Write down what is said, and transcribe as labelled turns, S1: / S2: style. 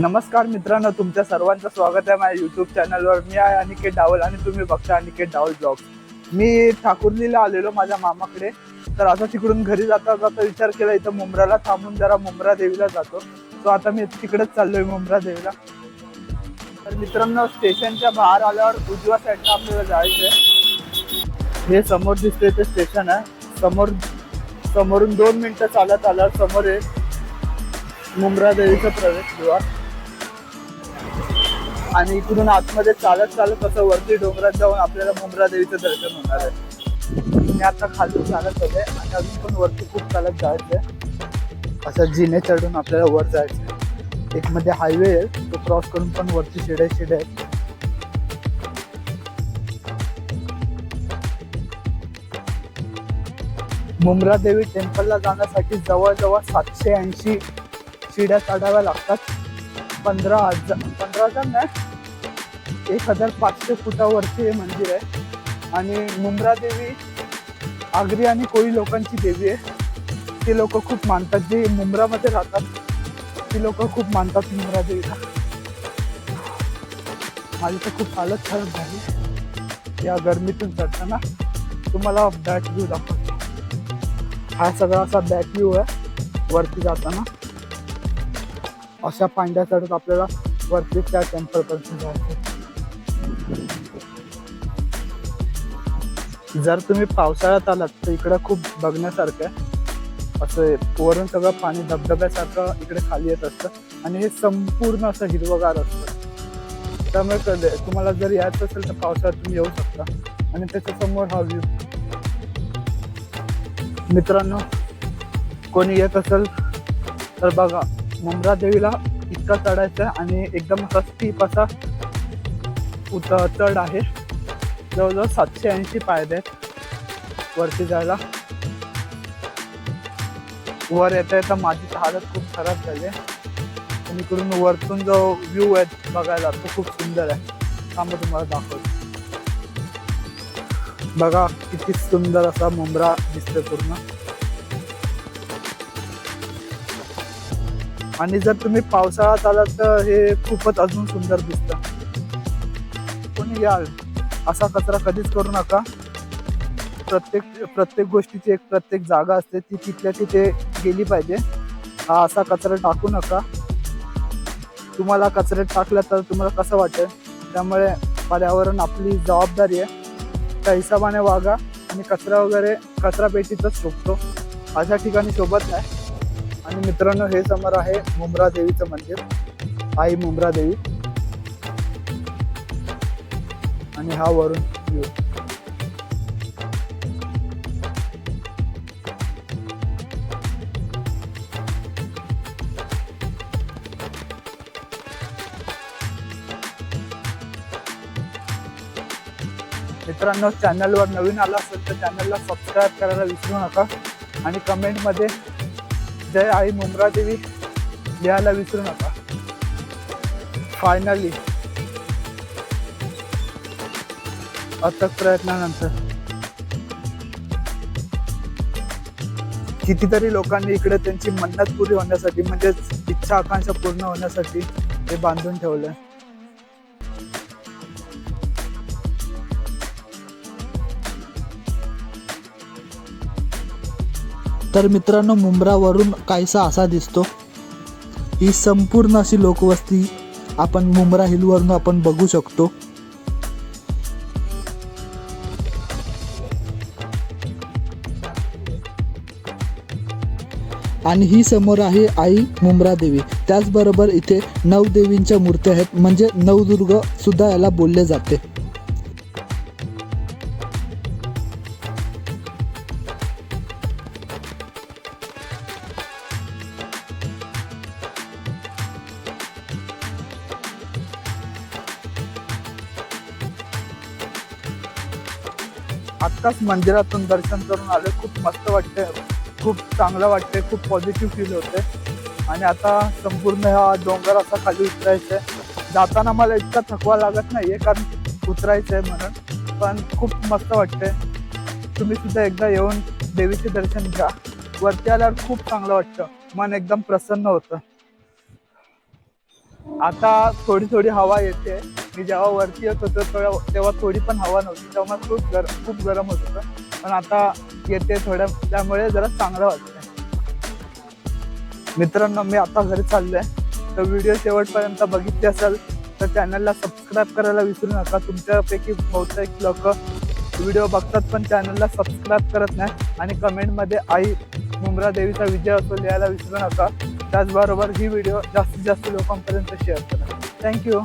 S1: नमस्कार मित्रांनो तुमच्या सर्वांचं स्वागत आहे माझ्या युट्यूब चॅनलवर मी आहे अनिकेत डावल आणि तुम्ही बघता अनिकेत डावल ब्लॉग मी ठाकुर्लीला आलेलो माझ्या मामाकडे. तर आता तिकडून घरी जाता जाता विचार केला इथं मुंब्राला थांबून जरा मुंब्रा देवीला जातो. तो आता मी तिकडेच चाललोय मुंब्रा देवीला. तर मित्रांनो स्टेशनच्या बाहेर आल्यावर उजव्या साईडला आपल्याला जायचंय. हे समोर दिसते ते स्टेशन आहे. समोर समोरून दोन मिनिटं चालत आल्यावर समोर आहे मुंब्रा देवीचं प्रवेशद्वार आणि इकडून आतमध्ये चालत चालत असं वरती डोंगरात जाऊन आपल्याला मुंब्रा देवीचं दर्शन होणार आहे. मी आता खाली चालत होते आणि अजून पण वरती खूप चालत जायचंय. असं जिने चढून आपल्याला वर जायचंय. एक मध्ये हायवे आहे. तो क्रॉस करून पण वरती शिडे शिडे आहेत. मुंब्रा देवी टेम्पलला जाण्यासाठी जवळजवळ सातशे ऐंशी शिड्या चढाव्या लागतात. पंधरा हजार पंधरा हजार नाही. एक हजार पाचशे फुटावरती हे मंदिर आहे. आणि मुंब्रा देवी आगरी आणि कोळी लोकांची देवी आहे. ती लोक खूप मानतात. जे मुंब्रामध्ये राहतात ती लोक खूप मानतात मुंब्रा देवीला. माझी तर खूप हालत खराब झाली. या गरमीतून चढताना तुम्हाला बॅक व्ह्यू दाखवतो. हा सगळा असा बॅक व्ह्यू आहे. वरती जाताना. अशा पांड्या चढत आपल्याला वरती त्या टेम्पल पर्यंत जायचं जर तुम्ही पावसाळ्यात आलात तर इकडं खूप बघण्यासारखं आहे. असं वरून सगळं पाणी धबधब्यासारखं इकडे खाली येत असतं आणि हे संपूर्ण असं हिरवगार असतं. त्यामुळे कधी तुम्हाला जर यायचं असेल तर पावसाळ्यात तुम्ही येऊ शकता. आणि त्याच्यासमोर हा व्ह्यू मित्रांनो कोणी येत असेल तर बघा. मुंब्रा देवीला इतका चढायचं आहे आणि एकदम असा स्टीप असा उत चढ आहे. जवळजवळ सातशे ऐंशी पायदे आहेत वरती जायला. वर येता येता माझी हालत खूप खराब झाली आहे. आणि इकडून वरतून जो व्ह्यू आहे बघायला तो खूप सुंदर आहे. थांबा तुम्हाला दाखवतो. बघा किती सुंदर असा मुंब्रा दिसतोय पूर्ण. आणि जर तुम्ही पावसाळ्यात आलात तर हे खूपच अजून सुंदर दिसतं. कोणी याल असा कचरा कधीच करू नका. प्रत्येक प्रत्येक गोष्टीची एक प्रत्येक जागा असते ती तिथल्या तिथे गेली पाहिजे. हा असा कचरा टाकू नका. तुम्हाला कचऱ्यात टाकला तर तुम्हाला कसं वाटेल? त्यामुळे पर्यावरण आपली जबाबदारी आहे. त्या हिशोबाने वागा आणि कचरा वगैरे कचरा पेटीतच शोभतो अशा ठिकाणी शोभत नाही आणि मित्रांनो हे समोर आहे मुंब्रा देवीचं मंदिर. आई मुंब्रा देवी. आणि हा वरून व्ह्यू मित्रांनो चॅनलवर नवीन आला असेल तर चॅनलला सबस्क्राईब करायला विसरू नका. आणि कमेंटमध्ये जय आई मुंब्रा देवी लिहायला विसरू नका. फायनली अथक प्रयत्नानंतर. कितीतरी लोकांनी इकडे त्यांची मन्नत पुरी होण्यासाठी म्हणजेच इच्छा आकांक्षा पूर्ण होण्यासाठी ते बांधून ठेवलंय
S2: तर मित्रांनो मुंब्रावरून काहीसा असा दिसतो. ही संपूर्ण अशी लोकवस्ती आपण मुंब्रा हिलवरून आपण बघू शकतो. आणि ही समोर आहे आई मुंब्रा देवी. त्याचबरोबर इथे नवदेवींच्या मूर्त्या आहेत. म्हणजे नवदुर्ग सुद्धा याला बोलले जाते.
S1: आत्ताच मंदिरातून दर्शन करून आले. खूप मस्त वाटते खूप चांगलं वाटते खूप पॉझिटिव्ह फील होते आणि आता संपूर्ण हा डोंगर असा खाली उतरायचा आहे जाताना मला इतका थकवा लागत नाहीये कारण उतरायचं आहे म्हणून. पण खूप मस्त वाटते तुम्ही सुद्धा एकदा येऊन देवीचे दर्शन घ्या. वरती आल्यावर खूप चांगलं वाटतं. मन एकदम प्रसन्न होतं. आता थोडी थोडी हवा येते. मी जेव्हा वरती येत होतो तेव्हा तेव्हा थोडी पण हवा नव्हती तेव्हा मला खूप गरम खूप गरम होत होतं. पण आता येते थोड्या त्यामुळे जरा चांगलं वाटतं मित्रांनो मी आता घरी चाललोय. तर व्हिडिओ शेवटपर्यंत बघितले असेल तर चॅनलला सबस्क्राईब करायला विसरू नका. तुमच्यापैकी बहुतेक लोक व्हिडिओ बघतात पण चॅनलला सबस्क्राईब करत नाही. आणि कमेंटमध्ये आई मुंब्रा देवीचा विजय असो लिहायला विसरू नका. त्याचबरोबर ही व्हिडिओ जास्तीत जास्त लोकांपर्यंत शेअर करा. थँक्यू.